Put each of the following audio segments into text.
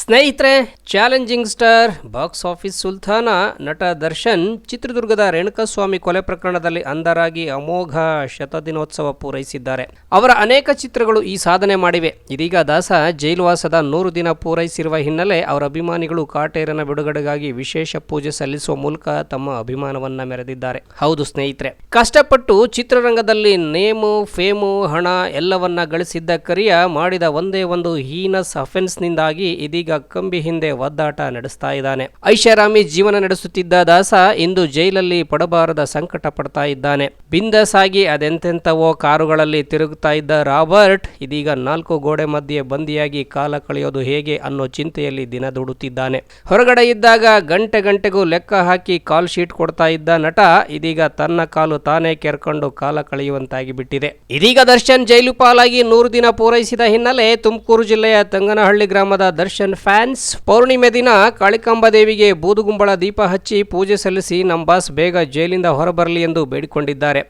ಸ್ನೇಹಿತರೆ, challenging star, box office ಸುಲ್ತಾನ, ನಟ ದರ್ಶನ್, ಚಿತ್ರದುರ್ಗದ ರೇಣುಕಸ್ವಾಮಿ ಕೊಲೆ ಪ್ರಕರಣದಲ್ಲಿ ಅಂಧರಾಗಿ ಅಮೋಘ ಶತದಿನೋತ್ಸವ ಪೂರೈಸಿದ್ದಾರೆ. ಅವರ ಅನೇಕ ಚಿತ್ರಗಳು ಈ ಸಾಧನೆ ಮಾಡಿವೆ. ಇದೀಗ ದಾಸ ಜೈಲುವಾಸದ ನೂರು ದಿನ ಪೂರೈಸಿರುವ ಹಿನ್ನೆಲೆ ಅವರ ಅಭಿಮಾನಿಗಳು ಕಾಟೇರನ ಬಿಡುಗಡೆಗಾಗಿ ವಿಶೇಷ ಪೂಜೆ ಸಲ್ಲಿಸುವ ಮೂಲಕ ತಮ್ಮ ಅಭಿಮಾನವನ್ನ ಮೆರೆದಿದ್ದಾರೆ. ಹೌದು ಸ್ನೇಹಿತರೆ. ಕಷ್ಟಪಟ್ಟು ಚಿತ್ರರಂಗದಲ್ಲಿ ನೇಮು, ಫೇಮು, ಹಣ ಎಲ್ಲವನ್ನ ಗಳಿಸಿದ್ದ ಕರಿಯ ಮಾಡಿದ ಒಂದೇ ಒಂದು ಹೀನಸ್ ಅಫೆನ್ಸ್ನಿಂದಾಗಿ ಇದೀಗ ಕಂಬಿ ಹಿಂದೆ ಒದ್ದಾಟ ನಡೆಸ್ತಾ ಇದ್ದಾನೆ. ಐಷಾರಾಮಿ ಜೀವನ ನಡೆಸುತ್ತಿದ್ದ ದಾಸ ಇಂದು ಜೈಲಲ್ಲಿ ಪಡಬಾರದ ಸಂಕಟ ಪಡ್ತಾ ಇದ್ದಾನೆ. ಬಿಂದಸಾಗಿ ಅದೆಂತೆಂಥವೋ ಕಾರುಗಳಲ್ಲಿ ತಿರುಗುತ್ತಾ ಇದ್ದ ರಾಬರ್ಟ್ ಇದೀಗ ನಾಲ್ಕು ಗೋಡೆ ಮಧ್ಯೆ ಬಂದಿಯಾಗಿ ಕಾಲ ಕಳೆಯೋದು ಹೇಗೆ ಅನ್ನೋ ಚಿಂತೆಯಲ್ಲಿ ದಿನ ದುಡುತ್ತಿದ್ದಾನೆ. ಹೊರಗಡೆ ಇದ್ದಾಗ ಗಂಟೆ ಗಂಟೆಗೂ ಲೆಕ್ಕ ಹಾಕಿ ಕಾಲ್ ಶೀಟ್ ಕೊಡ್ತಾ ಇದ್ದ ನಟ ಇದೀಗ ತನ್ನ ಕಾಲು ತಾನೇ ಕೆರ್ಕೊಂಡು ಕಾಲ ಕಳೆಯುವಂತಾಗಿ ಬಿಟ್ಟಿದೆ. ಇದೀಗ ದರ್ಶನ್ ಜೈಲು ಪಾಲಾಗಿ ನೂರು ದಿನ ಪೂರೈಸಿದ ಹಿನ್ನೆಲೆ ತುಮಕೂರು ಜಿಲ್ಲೆಯ ತಂಗನಹಳ್ಳಿ ಗ್ರಾಮದ ದರ್ಶನ್ ಫ್ಯಾನ್ಸ್ ಪೌರ್ಣಿಮೆ ದಿನ ಕಾಳಿಕಾಂಬ ದೇವಿಗೆ ಬೂದುಗುಂಬಳ ದೀಪ ಹಚ್ಚಿ ಪೂಜೆ ಸಲ್ಲಿಸಿ ನಮ್ಮ ಬಾಸ್ ಬೇಗ ಜೈಲಿಂದ ಹೊರಬರಲಿ ಎಂದು ಬೇಡಿಕೊಂಡಿದ್ದಾರೆ.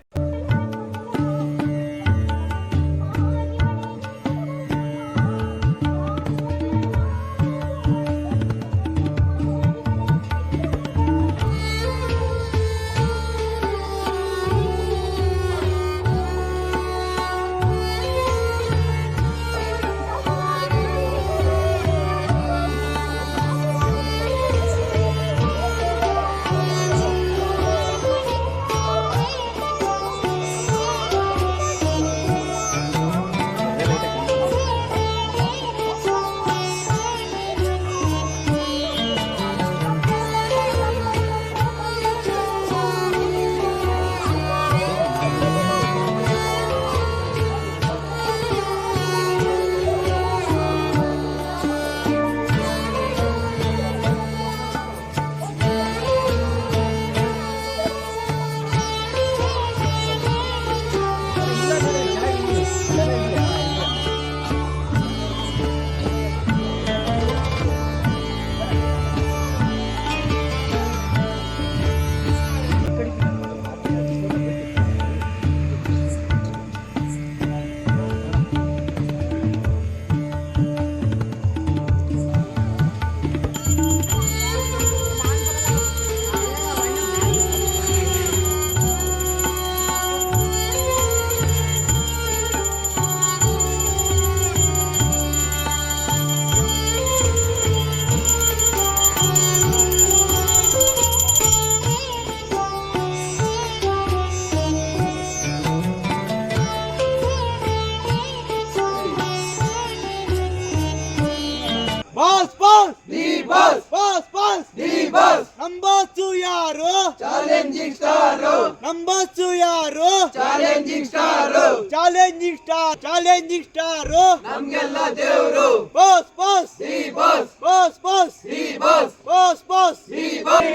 Challenging star challenging star. ನಮ್ಗೆಲ್ಲ ದೇವರು. Boss boss. The boss. Boss boss. The boss. Boss boss. The boss.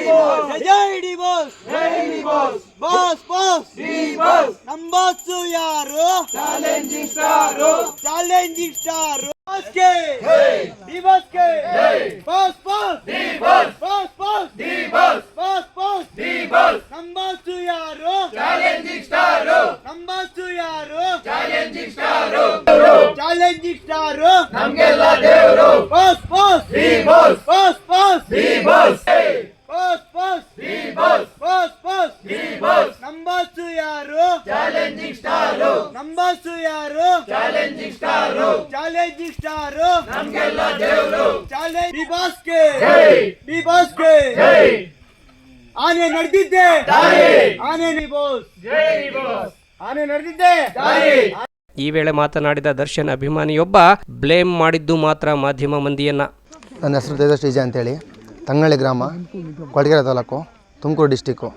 Jai D boss. Jai D boss. Boss. Boss the boss. ನಂಬಾಸು ಯಾರು? Challenging star. Challenging star. ಬಾಸ್ಗೆ. D ಬಾಸ್ಗೆ. Boss boss boss boss boss D boss boss boss D boss ನಂಬಾಸು ಯಾರು challenging star ನಂಬಾಸು ಯಾರು challenging star challenging star ನಮ್ಗೆಲ್ಲ ದೇವರು boss boss D boss boss boss D boss boss boss D boss boss boss D boss ನಂಬಾಸು ಯಾರು? Challenging star ನಂಬಾಸು ಯಾರು? Challenging star challenging star ನಮ್ಗೆಲ್ಲ ದೇವರು. Challenge D ಬಾಸ್ಕೆ D ಬಾಸ್ಕೆ ಆನೆ ನಡೆದಿದ್ದೆ. ಆನೆ ಡಿ ಬಾಸ್ ಆನೆ ನಡೆದಿದ್ದೆ. ಈ ವೇಳೆ ಮಾತನಾಡಿದ ದರ್ಶನ್ ಅಭಿಮಾನಿಯೊಬ್ಬ ಬ್ಲೇಮ್ ಮಾಡಿದ್ದು ಮಾತ್ರ ಮಾಧ್ಯಮ ಮಂದಿಯನ್ನ. ನನ್ನ ಹೆಸರು ತೇಜಸ್ ಡಿಜೆ ಅಂತೇಳಿ. ತಂಗಳಿ ಗ್ರಾಮ ಕೊಡಗೇರ ತಾಲೂಕು ತುಮಕೂರು ಡಿಸ್ಟಿಕ್ಕು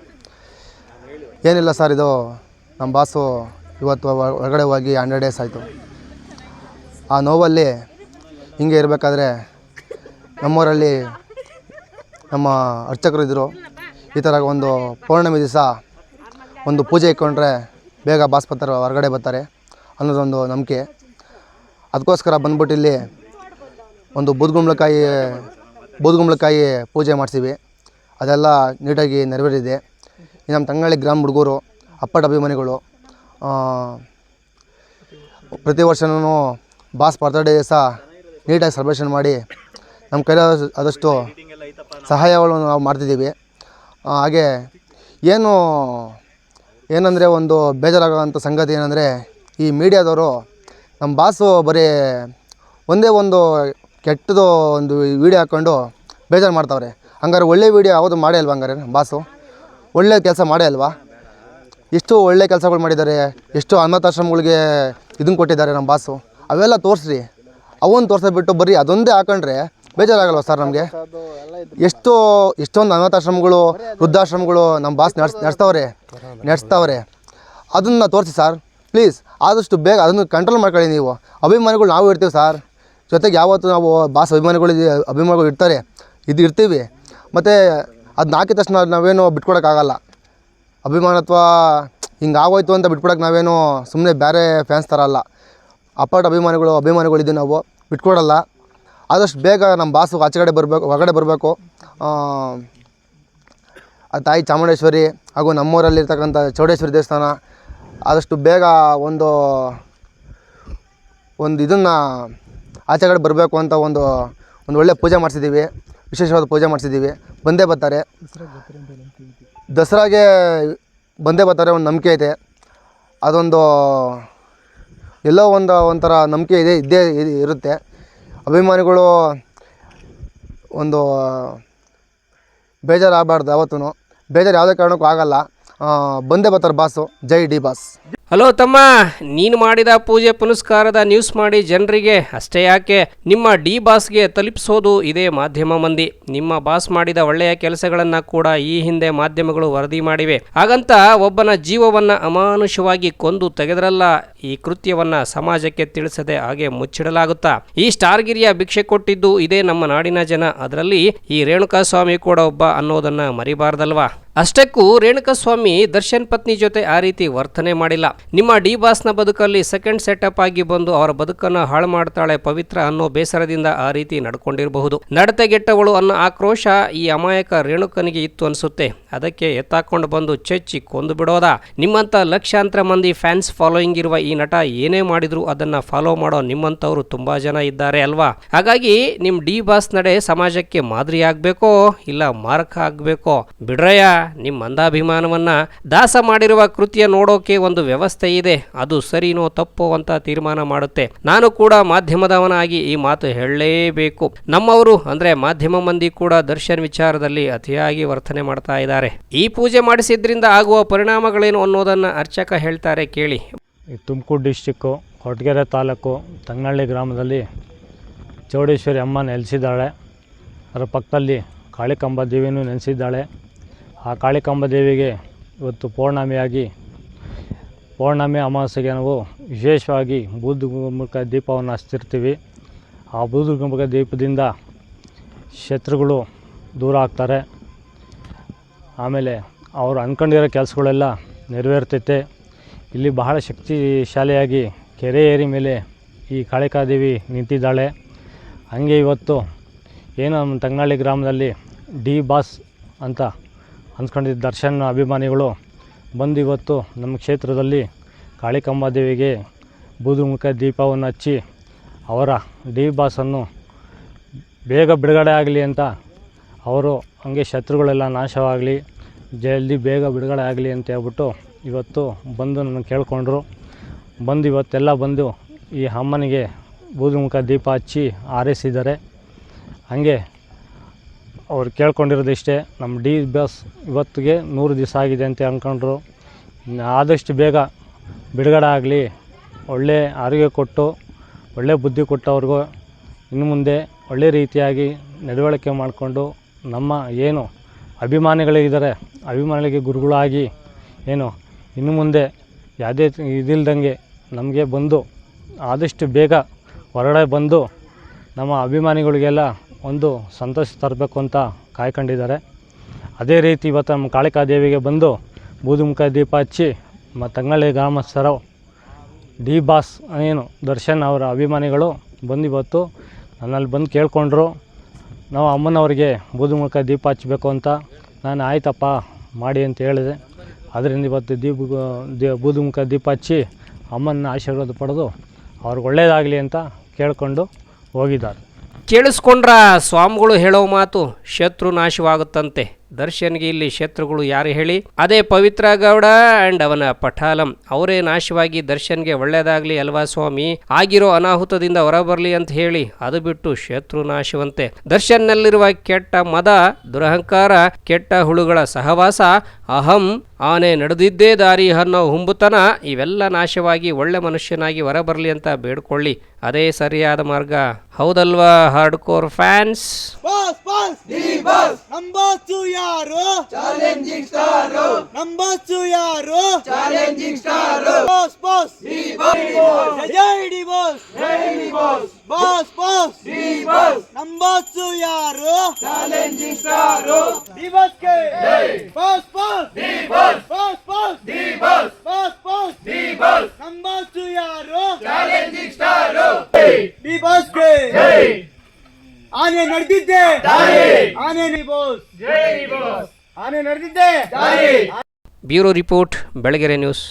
ಏನಿಲ್ಲ ಸರ್, ಇದು ನಮ್ಮ ಬಾಸು ಇವತ್ತು ಹೊರಗಡೆ ಹೋಗಿ ಹಂಡ್ರೆಡ್ ಡೇಸ್ ಆಯಿತು. ಆ ನೋವಲ್ಲಿ ಹಿಂಗೆ ಇರಬೇಕಾದ್ರೆ ನಮ್ಮೂರಲ್ಲಿ ನಮ್ಮ ಅರ್ಚಕರು ಇದ್ದರು ಈ ಥರ ಒಂದು ಪೌರ್ಣಮಿ ದಿವಸ ಒಂದು ಪೂಜೆ ಇಟ್ಕೊಂಡ್ರೆ ಬೇಗ ಬಾಸ್ ಬರ್ತಾರೆ ಹೊರಗಡೆ ಬರ್ತಾರೆ ಅನ್ನೋದೊಂದು ನಂಬಿಕೆ. ಅದಕ್ಕೋಸ್ಕರ ಬಂದ್ಬಿಟ್ಟು ಇಲ್ಲಿ ಒಂದು ಬೂದ್ಗುಂಬಳಕಾಯಿ ಬೂದ್ಗುಂಬಳಕಾಯಿ ಪೂಜೆ ಮಾಡ್ತೀವಿ ಅದೆಲ್ಲ ನೀಟಾಗಿ ನೆರವೇರಿದೆ. ನಮ್ಮ ತಂಗಳಿ ಗ್ರಾಮ ಹುಡುಗರು, ಅಪ್ಪಟ ಅಭಿಮಾನಿಗಳು ಪ್ರತಿ ವರ್ಷನೂ ಬಾಸ್ ಬರ್ತಡೇ ದಿವಸ ನೀಟಾಗಿ ಸೆಲೆಬ್ರೇಷನ್ ಮಾಡಿ ನಮ್ಮ ಕೈಲಾದ ಆದಷ್ಟು ಸಹಾಯಗಳನ್ನು ನಾವು ಮಾಡ್ತಿದ್ದೀವಿ. ಹಾಗೆ ಏನು, ಏನಂದರೆ ಒಂದು ಬೇಜಾರಾಗೋಂಥ ಸಂಗತಿ ಏನಂದರೆ ಈ ಮೀಡಿಯಾದವರು ನಮ್ಮ ಬಾಸು ಬರೀ ಒಂದೇ ಒಂದು ಕೆಟ್ಟದು ಒಂದು ವೀಡಿಯೋ ಹಾಕ್ಕೊಂಡು ಬೇಜಾರು ಮಾಡ್ತಾವ್ರೆ. ಹಂಗಾರೆ ಒಳ್ಳೆ ವೀಡಿಯೋ ಯಾವುದು ಮಾಡೇ ಅಲ್ವಾ ಹಂಗಾರೆ ಬಾಸು? ಒಳ್ಳೆ ಕೆಲಸ ಮಾಡೇ ಅಲ್ವಾ? ಎಷ್ಟು ಒಳ್ಳೆ ಕೆಲಸಗಳು ಮಾಡಿದ್ದಾರೆ, ಎಷ್ಟು ಅನಾಥಾಶ್ರಮಗಳಿಗೆ ಇದನ್ನು ಕೊಟ್ಟಿದ್ದಾರೆ ನಮ್ಮ ಬಾಸು. ಅವೆಲ್ಲ ತೋರಿಸ್ರಿ. ಅವನ್ನ ತೋರಿಸ್ಬಿಟ್ಟು ಬರೀ ಅದೊಂದೇ ಹಾಕೊಂಡ್ರೆ ಬೇಜಾರಾಗಲ್ವ ಸರ್ ನಮಗೆ? ಎಷ್ಟೋ, ಎಷ್ಟೊಂದು ಅನಾಥಾಶ್ರಮಗಳು, ವೃದ್ಧಾಶ್ರಮಗಳು ನಮ್ಮ ಬಾಸ್ ನಡೆಸ್, ನಡೆಸ್ತವ್ರೆ ನಡೆಸ್ತವ್ರೆ. ಅದನ್ನು ತೋರಿಸಿ ಸರ್, ಪ್ಲೀಸ್, ಆದಷ್ಟು ಬೇಗ ಅದನ್ನು ಕಂಟ್ರೋಲ್ ಮಾಡ್ಕೊಳ್ಳಿ ನೀವು. ಅಭಿಮಾನಿಗಳು ನಾವು ಇರ್ತೀವಿ ಸರ್. ಜೊತೆಗೆ ಯಾವತ್ತು ನಾವು ಬಾಸ್ ಅಭಿಮಾನಿಗಳು ಅಭಿಮಾನಿಗಳು ಇರ್ತಾರೆ. ಇದು ಇರ್ತೀವಿ. ಮತ್ತು ಅದನ್ನ ಹಾಕಿದ ತಕ್ಷಣ ನಾವೇನು ಬಿಟ್ಕೊಡೋಕ್ಕಾಗಲ್ಲ. ಅಭಿಮಾನತ್ವ ಹಿಂಗೆ ಆಗೋಯ್ತು ಅಂತ ಬಿಟ್ಕೊಡೋಕೆ ನಾವೇನು ಸುಮ್ಮನೆ ಬೇರೆ ಫ್ಯಾನ್ಸ್ ಥರ ಅಲ್ಲ. ಅಪಾರ್ಟ್ ಅಭಿಮಾನಿಗಳು, ಅಭಿಮಾನಿಗಳಿದ್ದೀವಿ ನಾವು. ಬಿಟ್ಕೊಡಲ್ಲ. ಆದಷ್ಟು ಬೇಗ ನಮ್ಮ ಬಾಸು ಆಚೆ ಕಡೆ ಬರಬೇಕು, ಹೊರಗಡೆ ಬರಬೇಕು. ಆ ತಾಯಿ ಚಾಮುಂಡೇಶ್ವರಿ ಹಾಗೂ ನಮ್ಮೂರಲ್ಲಿರ್ತಕ್ಕಂಥ ಚೌಡೇಶ್ವರಿ ದೇವಸ್ಥಾನ, ಆದಷ್ಟು ಬೇಗ ಒಂದು ಒಂದು ಇದನ್ನು ಆಚೆ ಕಡೆ ಬರಬೇಕು ಅಂತ ಒಂದು ಒಂದು ಒಳ್ಳೆ ಪೂಜೆ ಮಾಡಿಸಿದ್ದೀವಿ. ವಿಶೇಷವಾದ ಪೂಜೆ ಮಾಡಿಸಿದ್ದೀವಿ. ಬಂದೇ ಬರ್ತಾರೆ. ದಸರಾಗೆ ಬಂದೇ ಬರ್ತಾರೆ ಒಂದು ನಂಬಿಕೆ ಐತೆ ಅದೊಂದು ಎಲ್ಲೋ ಒಂದು ಒಂಥರ ನಂಬಿಕೆ ಇದೆ ಇದ್ದೇ ಇರುತ್ತೆ. ಅಭಿಮಾನಿಗಳು ಒಂದು ಬೇಜಾರಾಗಬಾರ್ದು ಯಾವತ್ತೂ ಬೇಜಾರು ಯಾವುದೇ ಕಾರಣಕ್ಕೂ ಆಗಲ್ಲ. ಬಂದೇ ಬರ್ತಾರೆ ಬಾಸು. ಜೈ ಡಿ ಬಾಸ್. ಹಲೋ ತಮ್ಮ, ನೀನು ಮಾಡಿದ ಪೂಜೆ ಪುನಸ್ಕಾರದ ನ್ಯೂಸ್ ಮಾಡಿ ಜನರಿಗೆ, ಅಷ್ಟೇ ಯಾಕೆ? ನಿಮ್ಮ ಡಿ ಬಾಸ್ಗೆ ತಲುಪಿಸೋದು ಇದೇ ಮಾಧ್ಯಮ ಮಂದಿ. ನಿಮ್ಮ ಬಾಸ್ ಮಾಡಿದ ಒಳ್ಳೆಯ ಕೆಲಸಗಳನ್ನು ಕೂಡ ಈ ಹಿಂದೆ ಮಾಧ್ಯಮಗಳು ವರದಿ ಮಾಡಿವೆ. ಹಾಗಂತ ಒಬ್ಬನ ಜೀವವನ್ನು ಅಮಾನುಷವಾಗಿ ಕೊಂದು ತೆಗೆದ್ರಲ್ಲ, ಈ ಕೃತ್ಯವನ್ನು ಸಮಾಜಕ್ಕೆ ತಿಳಿಸದೆ ಹಾಗೆ ಮುಚ್ಚಿಡಲಾಗುತ್ತಾ? ಈ ಸ್ಟಾರ್ಗಿರಿಯ ಭಿಕ್ಷೆ ಕೊಟ್ಟಿದ್ದು ಇದೇ ನಮ್ಮ ನಾಡಿನ ಜನ. ಅದರಲ್ಲಿ ಈ ರೇಣುಕಾ ಸ್ವಾಮಿ ಕೂಡ ಒಬ್ಬ ಅನ್ನೋದನ್ನ ಮರಿಬಾರ್ದಲ್ವಾ? ಅಷ್ಟಕ್ಕೂ ರೇಣುಕಸ್ವಾಮಿ ದರ್ಶನ್ ಪತ್ನಿ ಜೊತೆ ಆ ರೀತಿ ವರ್ತನೆ ಮಾಡಿಲ್ಲ. ನಿಮ್ಮ ಡಿ ಬಾಸ್ನ ಬದುಕಲ್ಲಿ ಸೆಕೆಂಡ್ ಸೆಟಪ್ ಆಗಿ ಬಂದು ಅವರ ಬದುಕನ್ನು ಹಾಳು ಮಾಡ್ತಾಳೆ ಪವಿತ್ರ ಅನ್ನೋ ಬೇಸರದಿಂದ ಆ ರೀತಿ ನಡ್ಕೊಂಡಿರಬಹುದು. ನಡತೆಗೆಟ್ಟವಳು ಅನ್ನೋ ಆಕ್ರೋಶ ಈ ಅಮಾಯಕ ರೇಣುಕನಿಗೆ ಇತ್ತು ಅನಿಸುತ್ತೆ. ಅದಕ್ಕೆ ಎತ್ತಾಕೊಂಡು ಬಂದು ಚೆಚ್ಚಿ ಕೊಂದು ಬಿಡೋದ? ನಿಮ್ಮಂತ ಲಕ್ಷಾಂತರ ಮಂದಿ ಫ್ಯಾನ್ಸ್ ಫಾಲೋಯಿಂಗ್ ಇರುವ ಈ ನಟ ಏನೇ ಮಾಡಿದ್ರು ಅದನ್ನ ಫಾಲೋ ಮಾಡೋ ನಿಮ್ಮಂತವರು ತುಂಬಾ ಜನ ಇದ್ದಾರೆ ಅಲ್ವಾ? ಹಾಗಾಗಿ ನಿಮ್ ಡಿ ಬಾಸ್ ನಡೆ ಸಮಾಜಕ್ಕೆ ಮಾದರಿ ಆಗ್ಬೇಕೋ ಇಲ್ಲ ಮಾರಕ ಆಗ್ಬೇಕೋ? ಬಿಡ್ರಯ್ಯ. ನಿಮ್ಮ ಮಂದಾಭಿಮಾನವನ್ನ ದಾಸ ಮಾಡಿರುವ ಕೃತಿಯ ನೋಡೋಕೆ ಒಂದು ವ್ಯವಸ್ಥೆ ಇದೆ. ಅದು ಸರಿನೋ ತಪ್ಪೋ ಅಂತ ತೀರ್ಮಾನ ಮಾಡುತ್ತೆ. ನಾನು ಕೂಡ ಮಾಧ್ಯಮದವನಾಗಿ ಈ ಮಾತು ಹೇಳಲೇಬೇಕು. ನಮ್ಮವರು ಅಂದ್ರೆ ಮಾಧ್ಯಮ ಮಂದಿ ಕೂಡ ದರ್ಶನ್ ವಿಚಾರದಲ್ಲಿ ಅತಿಯಾಗಿ ವರ್ತನೆ ಮಾಡ್ತಾ ಇದ್ದಾರೆ. ಈ ಪೂಜೆ ಮಾಡಿಸಿದ್ರಿಂದ ಆಗುವ ಪರಿಣಾಮಗಳೇನು ಅನ್ನೋದನ್ನ ಅರ್ಚಕ ಹೇಳ್ತಾರೆ ಕೇಳಿ. ತುಮಕೂರು ಡಿಸ್ಟಿಕ್ಕು ಕೊರಟಗೆರೆ ತಾಲೂಕು, ತಂಗಳ್ಳಿ ಗ್ರಾಮದಲ್ಲಿ ಚೌಡೇಶ್ವರಿ ಅಮ್ಮ ನೆಲೆಸಿದ್ದಾಳೆ. ಅದರ ಪಕ್ಕದಲ್ಲಿ ಕಾಳಿಕಂಬ ದೇವಿನೂ ನೆಲೆಸಿದ್ದಾಳೆ. ಆ ಕಾಳಿಕಾಂಬ ದೇವಿಗೆ ಇವತ್ತು ಪೌರ್ಣಮಿಯಾಗಿ, ಪೌರ್ಣಮಿ ಅಮಾವಾಸ್ಯೆಗೆ ನಾವು ವಿಶೇಷವಾಗಿ ಬೂದುಗುಂಬಕ ದೀಪವನ್ನು ಹಚ್ತಿರ್ತೀವಿ ಆ ಬೂದುಗುಂಬಕ ದೀಪದಿಂದ ಶತ್ರುಗಳು ದೂರ ಆಗ್ತಾರೆ. ಆಮೇಲೆ ಅವರು ಅಂದ್ಕೊಂಡಿರೋ ಕೆಲಸಗಳೆಲ್ಲ ನೆರವೇರ್ತೈತೆ. ಇಲ್ಲಿ ಬಹಳ ಶಕ್ತಿಶಾಲಿಯಾಗಿ ಕೆರೆ ಏರಿ ಮೇಲೆ ಈ ಕಾಳಿಕಾದೇವಿ ನಿಂತಿದ್ದಾಳೆ. ಹಂಗೆ ಇವತ್ತು ಏನು ನಮ್ಮ ತಂಗಾಳಿ ಗ್ರಾಮದಲ್ಲಿ ಡಿ ಬಾಸ್ ಅಂತ ಅಂದ್ಕೊಂಡಿದ್ದ ದರ್ಶನ್ ಅಭಿಮಾನಿಗಳು ಬಂದು ಇವತ್ತು ನಮ್ಮ ಕ್ಷೇತ್ರದಲ್ಲಿ ಕಾಳಿಕಂಬ ದೇವಿಗೆ ಬೂದುಮುಖ ದೀಪವನ್ನು ಹಚ್ಚಿ ಅವರ ಡಿ ಬಾಸನ್ನು ಬೇಗ ಬಿಡುಗಡೆ ಆಗಲಿ ಅಂತ ಅವರು ಹಂಗೆ ಶತ್ರುಗಳೆಲ್ಲ ನಾಶವಾಗಲಿ, ಜಲ್ದಿ ಬೇಗ ಬಿಡುಗಡೆ ಆಗಲಿ ಅಂತ ಹೇಳ್ಬಿಟ್ಟು ಇವತ್ತು ಬಂದು ನನ್ನ ಕೇಳಿಕೊಂಡ್ರು. ಬಂದು ಇವತ್ತೆಲ್ಲ ಬಂದು ಈ ಅಮ್ಮನಿಗೆ ಬೂದುಮುಖ ದೀಪ ಹಚ್ಚಿ ಆರಿಸಿದ್ದಾರೆ ಹಾಗೆ ಅವ್ರು ಕೇಳ್ಕೊಂಡಿರೋದು ಇಷ್ಟೇ, ನಮ್ಮ ಡಿ ಬಸ್ ಇವತ್ತಿಗೆ ನೂರು ದಿವಸ ಆಗಿದೆ ಅಂತ ಅಂದ್ಕೊಂಡ್ರು ಆದಷ್ಟು ಬೇಗ ಬಿಡುಗಡೆ ಆಗಲಿ, ಒಳ್ಳೆ ಆರೋಗ್ಯ ಕೊಟ್ಟು, ಒಳ್ಳೆ ಬುದ್ಧಿ ಕೊಟ್ಟವ್ರಿಗೂ ಇನ್ನು ಮುಂದೆ ಒಳ್ಳೆ ರೀತಿಯಾಗಿ ನಡವಳಿಕೆ ಮಾಡಿಕೊಂಡು ನಮ್ಮ ಏನು ಅಭಿಮಾನಿಗಳಿದ್ದಾರೆ, ಅಭಿಮಾನಿಗಳಿಗೆ ಗುರುಗಳಾಗಿ ಏನು ಇನ್ನು ಮುಂದೆ ಯಾವುದೇ ಇದಿಲ್ದಂಗೆ ನಮಗೆ ಬಂದು ಆದಷ್ಟು ಬೇಗ ಹೊರಗಡೆ ಬಂದು ನಮ್ಮ ಅಭಿಮಾನಿಗಳಿಗೆಲ್ಲ ಒಂದು ಸಂತೋಷ ತರಬೇಕು ಅಂತ ಕಾಯ್ಕೊಂಡಿದ್ದಾರೆ. ಅದೇ ರೀತಿ ಇವತ್ತು ನಮ್ಮ ಕಾಳಿಕಾ ದೇವಿಗೆ ಬಂದು ಬೂದುಮುಖ ದೀಪ ಹಚ್ಚಿ ನಮ್ಮ ತಂಗಳಿ ಗ್ರಾಮಸ್ಥರು ಡಿ ಬಾಸ್ ಏನು ದರ್ಶನ್ ಅವರ ಅಭಿಮಾನಿಗಳು ಬಂದು ಇವತ್ತು ನನ್ನಲ್ಲಿ ಬಂದು ಕೇಳಿಕೊಂಡ್ರು. ನಾವು ಅಮ್ಮನವರಿಗೆ ಬೂದುಮುಖ ದೀಪ ಹಚ್ಚಬೇಕು ಅಂತ ನಾನು ಆಯ್ತಪ್ಪ ಮಾಡಿ ಅಂತ ಹೇಳಿದೆ. ಅದರಿಂದ ಇವತ್ತು ದೀಪ ಬೂದುಮುಖ ದೀಪ ಹಚ್ಚಿ ಅಮ್ಮನ ಆಶೀರ್ವಾದ ಪಡೆದು ಅವ್ರಿಗೆ ಒಳ್ಳೆಯದಾಗಲಿ ಅಂತ ಕೇಳಿಕೊಂಡು ಹೋಗಿದ್ದಾರೆ. ಕೇಳಿಸ್ಕೊಂಡ್ರ ಸ್ವಾಮಿಗಳು ಹೇಳೋ ಮಾತು ಶತ್ರು ನಾಶವಾಗುತ್ತಂತೆ. ದರ್ಶನ್ಗೆ ಇಲ್ಲಿ ಶತ್ರುಗಳು ಯಾರು ಹೇಳಿ? ಅದೇ ಪವಿತ್ರ ಗೌಡ ಅಂಡ್ ಅವನ ಪಠಾಲಂ. ಅವರೇ ನಾಶವಾಗಿ ದರ್ಶನ್ಗೆ ಒಳ್ಳೇದಾಗ್ಲಿ ಅಲ್ವಾ ಸ್ವಾಮಿ? ಆಗಿರೋ ಅನಾಹುತದಿಂದ ಹೊರಬರ್ಲಿ ಅಂತ ಹೇಳಿ, ಅದು ಬಿಟ್ಟು ಶತ್ರು ನಾಶವಂತೆ. ದರ್ಶನ್ನಲ್ಲಿರುವ ಕೆಟ್ಟ ಮದ, ದುರಹಂಕಾರ, ಕೆಟ್ಟ ಹುಳುಗಳ ಸಹವಾಸ, ಅಹಂ, ಆನೆ ನಡೆದಿದ್ದೇ ದಾರಿ ಅನ್ನೋ ಹುಂಬುತನ, ಇವೆಲ್ಲ ನಾಶವಾಗಿ ಒಳ್ಳೆ ಮನುಷ್ಯನಾಗಿ ಹೊರಬರಲಿ ಅಂತ ಬೇಡ್ಕೊಳ್ಳಿ. ಅದೇ ಸರಿಯಾದ ಮಾರ್ಗ. ಹೌದಲ್ವಾ hard core fans boss boss boss ಯಾರು? ಚಾಲೆಂಜಿಂಗ್ ಸ್ಟಾರ್ ನಂಬರ್ ಟು ಯಾರು? Challenging star boss boss. D boss ಜೈ ಡಿ ಬಾಸ್. ಜೈ D boss. Boss boss. D boss number two ಯಾರು? ಚಾಲೆಂಜಿಂಗ್ ಸ್ಟಾರ್ ಡಿ ಬಾಸ್ ಕೆ ಜೈ boss boss. D boss boss boss. D boss boss boss. D boss number two ಯಾರು? Challenging star D boss ಕೆ ಜೈ ಆನೆ ನಡೆದಿದ್ದೆ. ಆನೆ ಆನೆ ನಡೆದಿದ್ದೆ. Bureau report Belagere news.